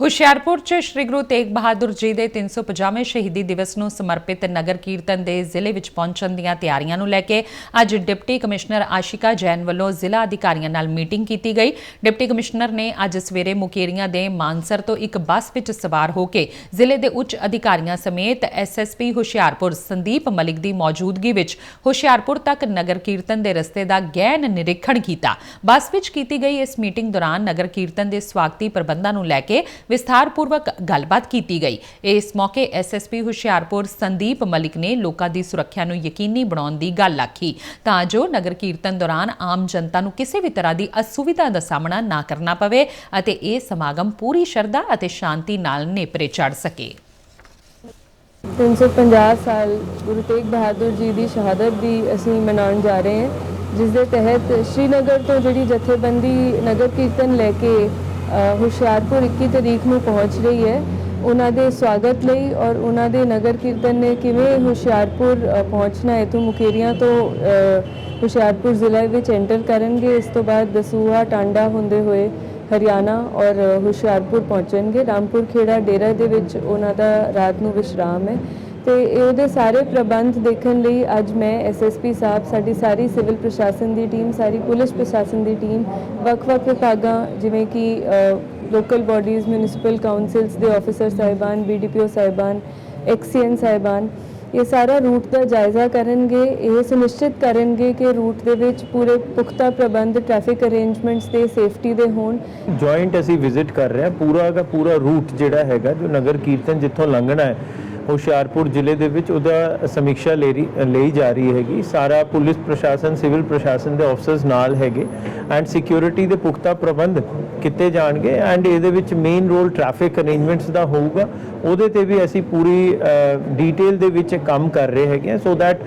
ਹੁਸ਼ਿਆਰਪੁਰ 'ਚ ਸ੍ਰੀ ਗੁਰੂ ਤੇਗ ਬਹਾਦਰ ਜੀ ਦੇ 350ਵੇਂ ਸ਼ਹੀਦੀ ਦਿਵਸ ਨੂੰ ਸਮਰਪਿਤ ਨਗਰ ਕੀਰਤਨ ਦੇ ਜ਼ਿਲ੍ਹੇ ਵਿੱਚ ਪਹੁੰਚਣ ਦੀਆਂ ਤਿਆਰੀਆਂ ਨੂੰ ਲੈ ਕੇ ਅੱਜ ਡਿਪਟੀ ਕਮਿਸ਼ਨਰ ਆਸ਼ਿਕਾ ਜੈਨ ਵੱਲੋਂ ਜ਼ਿਲ੍ਹਾ ਅਧਿਕਾਰੀਆਂ ਨਾਲ ਮੀਟਿੰਗ ਕੀਤੀ ਗਈ। ਡਿਪਟੀ ਕਮਿਸ਼ਨਰ ਨੇ ਅੱਜ ਸਵੇਰੇ ਮੁਕੇਰੀਆਂ ਦੇ ਮਾਨਸਰ ਤੋਂ ਇੱਕ ਬੱਸ ਵਿੱਚ ਸਵਾਰ ਹੋ ਕੇ ਜ਼ਿਲ੍ਹੇ ਦੇ ਉੱਚ ਅਧਿਕਾਰੀਆਂ ਸਮੇਤ ਐਸਐਸਪੀ ਹੁਸ਼ਿਆਰਪੁਰ ਸੰਦੀਪ ਮਲਿਕ ਦੀ ਮੌਜੂਦਗੀ ਵਿੱਚ ਹੁਸ਼ਿਆਰਪੁਰ ਤੱਕ ਨਗਰ ਕੀਰਤਨ ਦੇ ਰਸਤੇ ਦਾ ਗਹਿਨ ਨਿਰੀਖਣ ਕੀਤਾ। ਬੱਸ ਵਿੱਚ ਕੀਤੀ ਗਈ ਇਸ ਮੀਟਿੰਗ ਦੌਰਾਨ ਨਗਰ ਕੀਰਤਨ ਦੇ ਸਵਾਗਤੀ ਪ੍ਰਬੰਧਾਂ ਨੂੰ ਲੈ ਕੇ ਵਿਸਥਾਰਪੂਰਵਕ ਗੱਲਬਾਤ ਕੀਤੀ ਗਈ। ਇਸ ਮੌਕੇ ਐਸਐਸਪੀ ਹੁਸ਼ਿਆਰਪੁਰ ਸੰਦੀਪ ਮਲਿਕ ਨੇ ਲੋਕਾਂ ਦੀ ਸੁਰੱਖਿਆ ਨੂੰ ਯਕੀਨੀ ਬਣਾਉਣ ਦੀ ਗੱਲ ਆਖੀ। ਤਾਂ ਜੋ ਨਗਰ ਕੀਰਤਨ ਦੌਰਾਨ ਆਮ ਜਨਤਾ ਨੂੰ ਕਿਸੇ ਵੀ ਤਰ੍ਹਾਂ ਦੀ ਅਸੁਵਿਧਾ ਦਾ ਸਾਹਮਣਾ ਨਾ ਕਰਨਾ ਪਵੇ ਅਤੇ ਇਹ ਸਮਾਗਮ ਪੂਰੀ ਸ਼ਰਧਾ ਅਤੇ ਸ਼ਾਂਤੀ ਨਾਲ ਨੇਪਰੇ ਚੜ ਸਕੇ। 350 ਸਾਲ ਗੁਰੂ ਤੇਗ ਬਹਾਦਰ ਜੀ ਦੀ ਸ਼ਹਾਦਤ ਦੀ ਅਸੀਂ ਮਨਾਉਣ ਜਾ ਰਹੇ ਹਾਂ ਜਿਸ ਦੇ ਤਹਿਤ ਸ਼੍ਰੀਨਗਰ ਤੋਂ ਜਿਹੜੀ ਜਥੇਬੰਦੀ ਨਗਰ ਕੀਰਤਨ ਲੈ ਕੇ ਹੁਸ਼ਿਆਰਪੁਰ 21 ਤਰੀਕ ਨੂੰ ਪਹੁੰਚ ਰਹੀ ਹੈ। ਉਹਨਾਂ ਦੇ ਸਵਾਗਤ ਲਈ ਔਰ ਉਹਨਾਂ ਦੇ ਨਗਰ ਕੀਰਤਨ ਨੇ ਕਿਵੇਂ ਹੁਸ਼ਿਆਰਪੁਰ ਪਹੁੰਚਣਾ ਹੈ? ਤੋਂ ਮੁਕੇਰੀਆਂ ਤੋਂ ਹੁਸ਼ਿਆਰਪੁਰ ਜ਼ਿਲ੍ਹੇ ਵਿੱਚ ਐਂਟਰ ਕਰਨਗੇ। ਇਸ ਤੋਂ ਬਾਅਦ ਦਸੂਹਾ, ਟਾਂਡਾ ਹੁੰਦੇ ਹੋਏ ਹਰਿਆਣਾ ਔਰ ਹੁਸ਼ਿਆਰਪੁਰ ਪਹੁੰਚਣਗੇ। ਰਾਮਪੁਰ ਖੇੜਾ ਡੇਰਾ ਦੇ ਵਿੱਚ ਉਹਨਾਂ ਦਾ ਰਾਤ ਨੂੰ ਵਿਸ਼ਰਾਮ ਹੈ। ਤੇ ਇਹ ਉਹਦੇ ਸਾਰੇ ਪ੍ਰਬੰਧ ਦੇਖਣ ਲਈ ਅੱਜ ਮੈਂ ਐਸਐਸਪੀ ਸਾਹਿਬ, ਸਾਡੀ ਸਾਰੀ ਸਿਵਲ ਪ੍ਰਸ਼ਾਸਨ ਦੀ ਟੀਮ, ਸਾਰੀ ਪੁਲਿਸ ਪ੍ਰਸ਼ਾਸਨ ਦੀ ਟੀਮ, ਵੱਖ-ਵੱਖ ਵਿਭਾਗਾਂ ਜਿਵੇਂ ਕਿ ਲੋਕਲ ਬਾਡੀਜ਼ ਮਿਊਨਿਸਪਲ ਕਾਉਂਸਲਸ ਦੇ ਆਫੀਸਰ ਸਾਹਿਬਾਨ ਬੀਡੀਪੀਓ ਸਾਹਿਬਾਨ ਐਕਸੀਐਨ ਸਾਹਿਬਾਨ, ਇਹ ਸਾਰਾ ਰੂਟ ਦਾ ਜਾਇਜ਼ਾ ਕਰਨਗੇ। ਇਹ ਸੁਨਿਸ਼ਚਿਤ ਕਰਨਗੇ ਕਿ ਰੂਟ ਦੇ ਵਿੱਚ ਪੂਰੇ ਪੁਖਤਾ ਪ੍ਰਬੰਧ ਟ੍ਰੈਫਿਕ ਅਰੇਂਜਮੈਂਟਸ ਦੇ ਸੇਫਟੀ ਦੇ ਹੋਣ। ਜੁਆਇੰਟ ਅਸੀਂ ਵਿਜ਼ਿਟ ਕਰ ਰਹੇ ਹਾਂ। ਪੂਰਾ ਦਾ ਪੂਰਾ ਰੂਟ ਜਿਹੜਾ ਹੈਗਾ, ਜੋ ਨਗਰ ਕੀਰਤਨ ਜਿੱਥੋਂ ਲੰਘਣਾ ਹੈ ਹੁਸ਼ਿਆਰਪੁਰ ਜ਼ਿਲ੍ਹੇ ਦੇ ਵਿੱਚ ਉਹਦਾ ਸਮੀਖਿਆ ਲੈ ਰਹੀ ਲਈ ਜਾ ਰਹੀ ਹੈਗੀ। ਸਾਰਾ ਪੁਲਿਸ ਪ੍ਰਸ਼ਾਸਨ, ਸਿਵਲ ਪ੍ਰਸ਼ਾਸਨ ਦੇ ਅਫਸਰਸ ਨਾਲ ਹੈਗੇ ਐਂਡ ਸਿਕਿਉਰਿਟੀ ਦੇ ਪੁਖਤਾ ਪ੍ਰਬੰਧ ਕੀਤੇ ਜਾਣਗੇ ਐਂਡ ਇਹਦੇ ਵਿੱਚ ਮੇਨ ਰੋਲ ਟ੍ਰੈਫਿਕ ਅਰੇਂਜਮੈਂਟਸ ਦਾ ਹੋਊਗਾ। ਉਹਦੇ ਤੇ ਵੀ ਅਸੀਂ ਪੂਰੀ ਡੀਟੇਲ ਦੇ ਵਿੱਚ ਕੰਮ ਕਰ ਰਹੇ ਹੈਗੇ ਸੋ ਦੈਟ